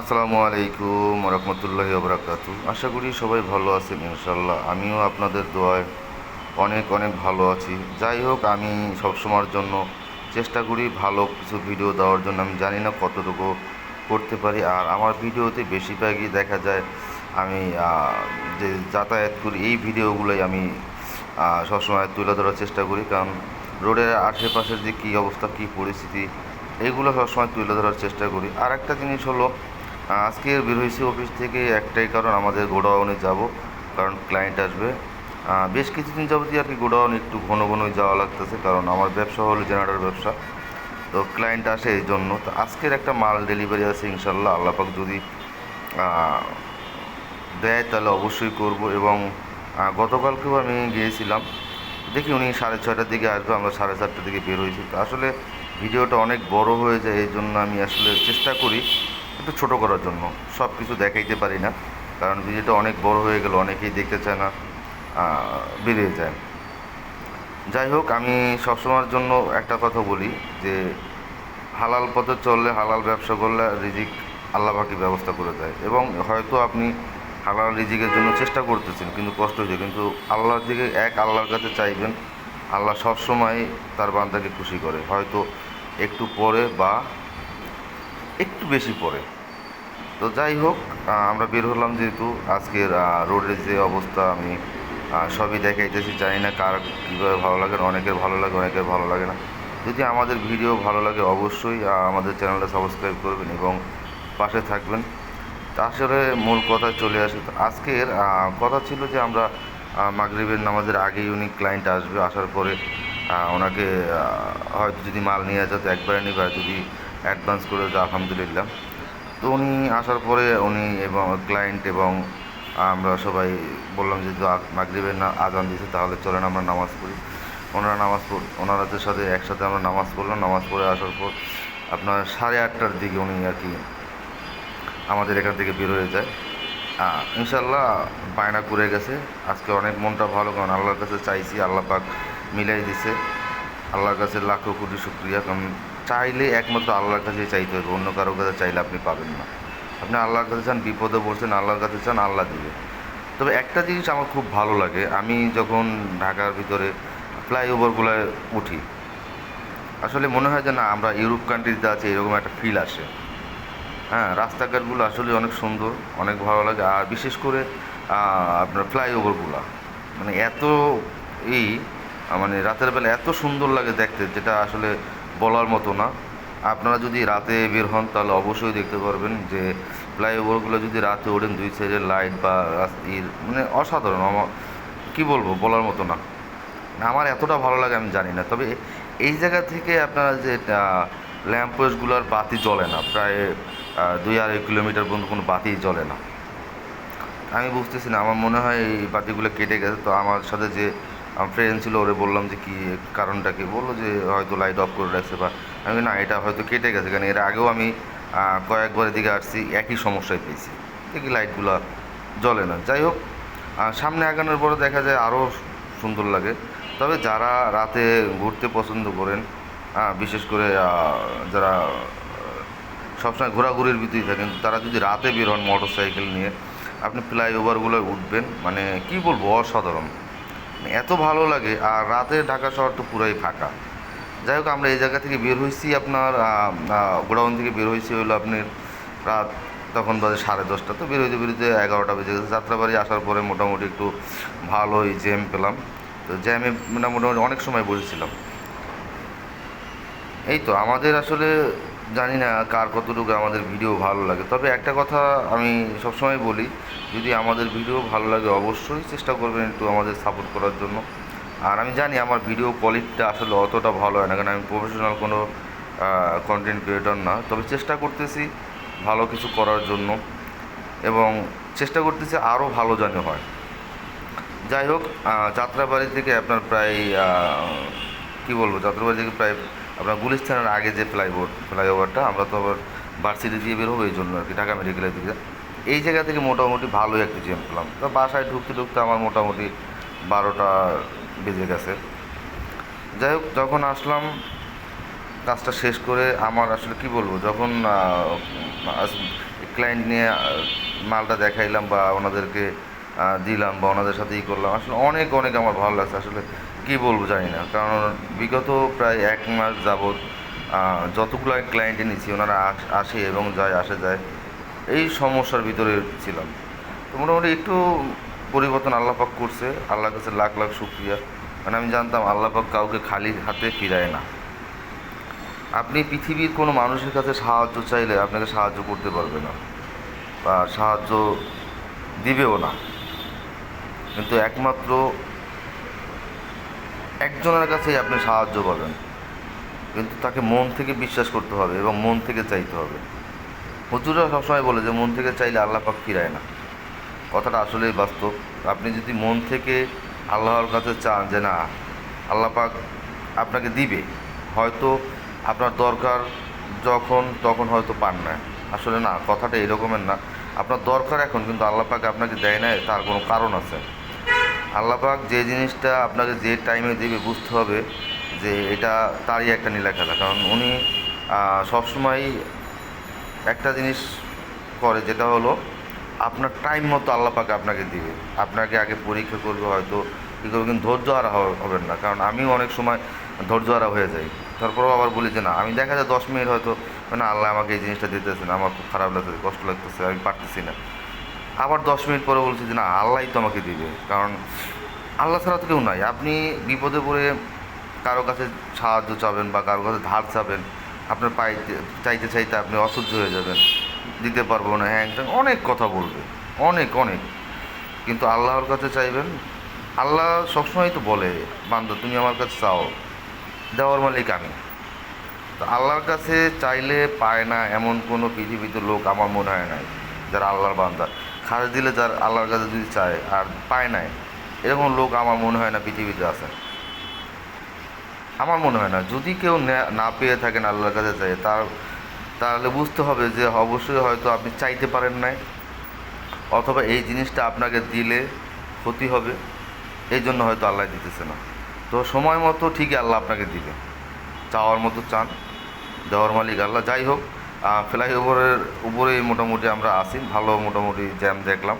আসসালামু আলাইকুম রহমতুল্লাহ বরাকাতু আশা করি সবাই ভালো আছেন ইনশাল্লাহ আমিও আপনাদের দোয়ায় অনেক অনেক ভালো আছি। যাই হোক, আমি সবসময়ের জন্য চেষ্টা করি ভালো কিছু ভিডিও দেওয়ার জন্য। আমি জানি না কতটুকু করতে পারি। আর আমার ভিডিওতে বেশিরভাগই দেখা যায়, আমি যে যাতায়াত করি, এই ভিডিওগুলোই আমি সবসময় তুলে ধরার চেষ্টা করি। কারণ রোডের আশেপাশের যে কী অবস্থা, কী পরিস্থিতি এইগুলো সবসময় তুলে ধরার চেষ্টা করি। আর একটা জিনিস হলো আজকে বের হয়েছি অফিস থেকে একটাই কারণ, আমাদের গোডাউনে যাব, কারণ ক্লায়েন্ট আসবে। বেশ কিছুদিন যাবতীয় আর কি গোডাউন একটু ঘন ঘনই যাওয়া লাগতেছে, কারণ আমার ব্যবসা হলো জেনারেটর ব্যবসা। তো ক্লায়েন্ট আসে এই জন্য। তো আজকের একটা মাল ডেলিভারি আছে ইনশাল্লাহ আল্লাপাক যদি দেয় তাহলে অবশ্যই করব এবং গতকালকেও আমি গিয়েছিলাম। দেখি উনি সাড়ে ছয়টার দিকে আসবে, আমরা সাড়ে চারটার দিকে বের হয়েছি। আসলে ভিডিওটা অনেক বড় হয়ে যায়, এই জন্য আমি আসলে চেষ্টা করি একটু ছোটো করার জন্য। সব কিছু দেখাইতে পারি না, কারণ ভিডিওটা অনেক বড় হয়ে গেল, অনেকেই দেখতে চায় না বেরিয়ে যায়। যাই হোক, আমি সবসময়ের জন্য একটা কথা বলি যে, হালাল পথে চললে হালাল ব্যবসা করলে রিজিক আল্লাহ পাকি ব্যবস্থা করে দেয়। এবং হয়তো আপনি হালাল রিজিকের জন্য চেষ্টা করতেছেন, কিন্তু কষ্ট হয়েছে কিন্তু আল্লাহর দিকে এক আল্লাহর কাছে চাইবেন, আল্লাহ সবসময় তার বান্দাকে খুশি করে। হয়তো একটু পরে বা একটু বেশি পড়ে। তো যাই হোক আমরা বের হলাম যেহেতু আজকের রোডের যে অবস্থা, আমি সবই দেখাইতেছি। জানি না কার কীভাবে ভালো লাগে অনেকের ভালো লাগে, অনেকের ভালো লাগে না। যদি আমাদের ভিডিও ভালো লাগে, অবশ্যই আমাদের চ্যানেলটা সাবস্ক্রাইব করবেন এবং পাশে থাকবেন। আসলে মূল কথা চলে আসে আজকের কথা ছিল যে আমরা মাগরিবের নামাজের আগেই উনি ক্লায়েন্ট আসবে। আসার পরে ওনাকে হয়তো যদি মাল নিয়ে যেত একবারে নিবে। আর যদি অ্যাডভান্স করে দেয় আলহামদুলিল্লাহ। তো উনি আসার পরে উনি এবং ক্লায়েন্ট এবং আমরা সবাই বললাম যে মাগরিবের না আজান দিয়েছে, তাহলে চলেন আমরা নামাজ পড়ি। ওনারা নামাজ পড়, ওনারাদের সাথে একসাথে আমরা নামাজ পড়লাম। নামাজ পড়ে আসার পর আপনার সাড়ে আটটার দিকে উনি আর কি আমাদের এখান থেকে বের হয়ে যায়। ইনশাল্লাহ বায়না করে গেছে। আজকে অনেক মনটা ভালো, কারণ আল্লাহর কাছে চাইছি, আল্লাহ পাক মিলাই দিছে। আল্লাহর কাছে লাখো কোটি শুক্রিয়া, কারণ চাইলে একমাত্র আল্লাহর কাছেই চাইতে হবে, অন্য কারোর কাছে চাইলে আপনি পাবেন না। আপনি আল্লাহর কাছে চান, বিপদে পড়ছেন, আল্লাহর কাছে চান, আল্লাহ দিবে। তবে একটা জিনিস আমার খুব ভালো লাগে, আমি যখন ঢাকার ভিতরে ফ্লাইওভারগুলোয় উঠি, আসলে মনে হয় যে না, আমরা ইউরোপ কান্ট্রিতে আছি, এরকম একটা ফিল আসে। হ্যাঁ রাস্তাঘাটগুলো আসলে অনেক সুন্দর, অনেক ভালো লাগে, আর বিশেষ করে আপনার ফ্লাইওভারগুলো। মানে এত এই মানে রাতের বেলা এত সুন্দর লাগে দেখতে, যেটা আসলে বলার মতো না। আপনারা যদি রাতে বের হন, তাহলে অবশ্যই দেখতে পারবেন যে ফ্লাইওভারগুলো যদি রাতে ওঠেন দুই সাইডের লাইট বা মানে অসাধারণ, আমার কী বলব, বলার মতো না। আমার এতটা ভালো লাগে, আমি জানি না। তবে এই জায়গা থেকে আপনারা যে ল্যাম্প পোস্টগুলোর বাতি জ্বলে না, প্রায় দুই আড়াই কিলোমিটার পর্যন্ত কোনো বাতি জ্বলে না। আমি বুঝতেছি না, আমার মনে হয় এই বাতিগুলো কেটে গেছে, তো আমার সাথে যে ফ্রেন্ড ছিল, ওরে বললাম যে কি, কারণটা কি? বলল যে হয়তো লাইট অফ করে রাখছে বা, আমি না, এটা হয়তো কেটে গেছে, কারণ এর আগেও আমি কয়েকবার এদিকে আসছি, একই সমস্যায় পেয়েছি। দেখি লাইটগুলো জ্বলে না। যাই হোক সামনে আগানোর পরে দেখা যায় আরও সুন্দর লাগে। তবে যারা রাতে ঘুরতে পছন্দ করেন বিশেষ করে যারা সবসময় ঘোরাঘুরির ভিতরেই থাকেন, তারা যদি রাতে বের হন মোটর সাইকেল নিয়ে, আপনি ফ্লাইওভারগুলো উঠবেন মানে কি বলব, অসাধারণ। এত ভালো লাগে, আর রাতে ঢাকা শহর তো পুরাই ফাঁকা। যাই হোক, আমরা এই জায়গা থেকে বের হয়েছি আপনার গোডাউন থেকে বের হয়েছি হলো আপনি রাত তখন বাজে সাড়ে দশটা। তো বের হইতে বেরোতে এগারোটা বেজে গেছে। যাত্রাবাড়ি আসার পরে মোটামুটি একটু ভালোই জ্যাম পেলাম। তো জ্যামে মানে মোটামুটি অনেক সময় বসেছিলাম। এই তো, আমাদের আসলে জানি না কার কতটুকু আমাদের ভিডিও ভালো লাগে। তবে একটা কথা আমি সবসময় বলি, যদি আমাদের ভিডিও ভালো লাগে অবশ্যই চেষ্টা করবেন একটু আমাদের সাপোর্ট করার জন্য। আর আমি জানি আমার ভিডিও কোয়ালিটিটা আসলে অতটা ভালো হয় না, কারণ আমি প্রফেশনাল কোনো কন্টেন্ট ক্রিয়েটর না। তবে চেষ্টা করতেছি ভালো কিছু করার জন্য এবং চেষ্টা করতেছি আরও ভালো জানে হয়। যাই হোক যাত্রাবাড়ি থেকে আপনার প্রায় কি বলব, যাত্রাবাড়ি থেকে প্রায় আপনার গুলিস্তানের আগে যে ফ্লাইওভার, ফ্লাইওভারটা, আমরা তো আবার ভার্সিটি দিয়ে বের হব এই জন্য আর কি, ঢাকা মেডিকেলের দিকে। এই জায়গা থেকে মোটামুটি ভালোই একটা জ্যাম পেলাম। তো বাসায় ঢুকতে ঢুকতে আমার মোটামুটি বারোটা বেজে গেছে। যাই হোক, যখন আসলাম, কাজটা শেষ করে আমার আসলে কি বলব, যখন ক্লায়েন্ট নিয়ে মালটা দেখাইলাম বা ওনাদেরকে দিলাম বা ওনাদের সাথে ই করলাম, আসলে অনেক অনেক আমার ভালো লাগছে। আসলে কী বলব জানি না। কারণ বিগত প্রায় এক মাস যাবৎ যতগুলো ক্লায়েন্টে নিয়েছি ওনারা আসে এবং যায়, আসে যায়, এই সমস্যার ভিতরে ছিলাম। তো মোটামুটি একটু পরিবর্তন আল্লাপাক করছে। আল্লাহর কাছে লাখ লাখ শুক্রিয়া। মানে আমি জানতাম আল্লাপাক কাউকে খালি হাতে ফিরায় না। আপনি পৃথিবীর কোনো মানুষের কাছে সাহায্য চাইলে আপনাকে সাহায্য করতে পারবে না। বা সাহায্য দিবেও না। কিন্তু একমাত্র একজনের কাছেই আপনি সাহায্য পাবেন কিন্তু তাকে মন থেকে বিশ্বাস করতে হবে এবং মন থেকে চাইতে হবে। হুজুরা সবসময় বলে যে, মন থেকে চাইলে আল্লাহ পাক ফিরায় না। কথাটা আসলেই বাস্তব। আপনি যদি মন থেকে আল্লাহর কাছে চান যে, না, আল্লাহ পাক আপনাকে দিবে। হয়তো আপনার দরকার যখন, তখন হয়তো পান না। আসলে না, কথাটা এরকমের না। আপনার দরকার এখন, কিন্তু আল্লাহ পাক আপনাকে দেয় না তার কোনো কারণ আছে। আল্লাহ পাক যে জিনিসটা আপনাকে যে টাইমে দেবে বুঝতে হবে যে এটা তারই একটা নীলা খেলা কারণ উনি সবসময় একটা জিনিস করে, যেটা হলো আপনার টাইম মতো আল্লাহ পাকে আপনাকে দিবে। আপনাকে আগে পরীক্ষা করবে হয়তো, কী করবে, কিন্তু ধৈর্য হ- হবেন না। কারণ আমিও অনেক সময় ধৈর্য হারা হয়ে যাই। তারপরেও আবার বলি যে না, আমি দেখা যায় দশ মিনিট হয়তো মানে আল্লাহ আমাকে এই জিনিসটা দিতেছে না আমার খুব খারাপ লাগতেছে, কষ্ট লাগতেছে, আমি পারতেছি না। আবার দশ মিনিট পরে বলছি যে, না, আল্লাহই তো আমাকে দিবে। কারণ আল্লাহ ছাড়া তো কেউ নাই। আপনি বিপদে পড়ে কারও কাছে সাহায্য চাবেন বা কারও কাছে ধার চাবেন, আপনার পাইতে চাইতে চাইতে আপনি অসহ্য হয়ে যাবেন, দিতে পারব না হ্যাঁ অনেক কথা বলবে, অনেক অনেক। কিন্তু আল্লাহর কাছে চাইবেন, আল্লাহ সবসময় তো বলে, বান্দা, তুমি আমার কাছে চাও, দেওয়ার মালিক আমি। তো আল্লাহর কাছে চাইলে পায় না এমন কোনো পৃথিবীতে লোক আমার মনে হয় নাই, যারা আল্লাহর বান্দা। খাস দিলে যার আল্লাহর কাছে যদি চায়, আর পায় নাই, এরকম লোক আমার মনে হয় না পৃথিবীতে আছে। আমার মনে হয় না। যদি কেউ না- পেয়ে থাকেন আল্লাহর কাছে চাই তার, তাহলে বুঝতে হবে যে অবশ্যই হয়তো আপনি চাইতে পারেন নাই, অথবা এই জিনিসটা আপনাকে দিলে ক্ষতি হবে, এই জন্য হয়তো আল্লাহ দিতেছে না। তো সময় মতো ঠিকই আল্লাহ আপনাকে দিবে। চাওয়ার মতো চান, দেওয়ার মালিক আল্লাহ, যাই হোক। ফ্লাইওভারের উপরেই মোটামুটি আমরা আসি ভালো মোটামুটি জ্যাম দেখলাম।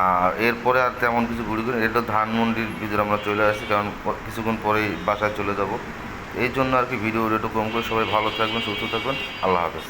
আর এরপরে আর তেমন কিছু ঘুরি করি এটা ধানমন্ডির ভিতরে আমরা চলে আসছি, কারণ কিছুক্ষণ পরেই বাসায় চলে যাব। এই জন্য আর কি ভিডিও একটু কম করে সবাই ভালো থাকবেন, সুস্থ থাকবেন, আল্লাহ হাফেজ।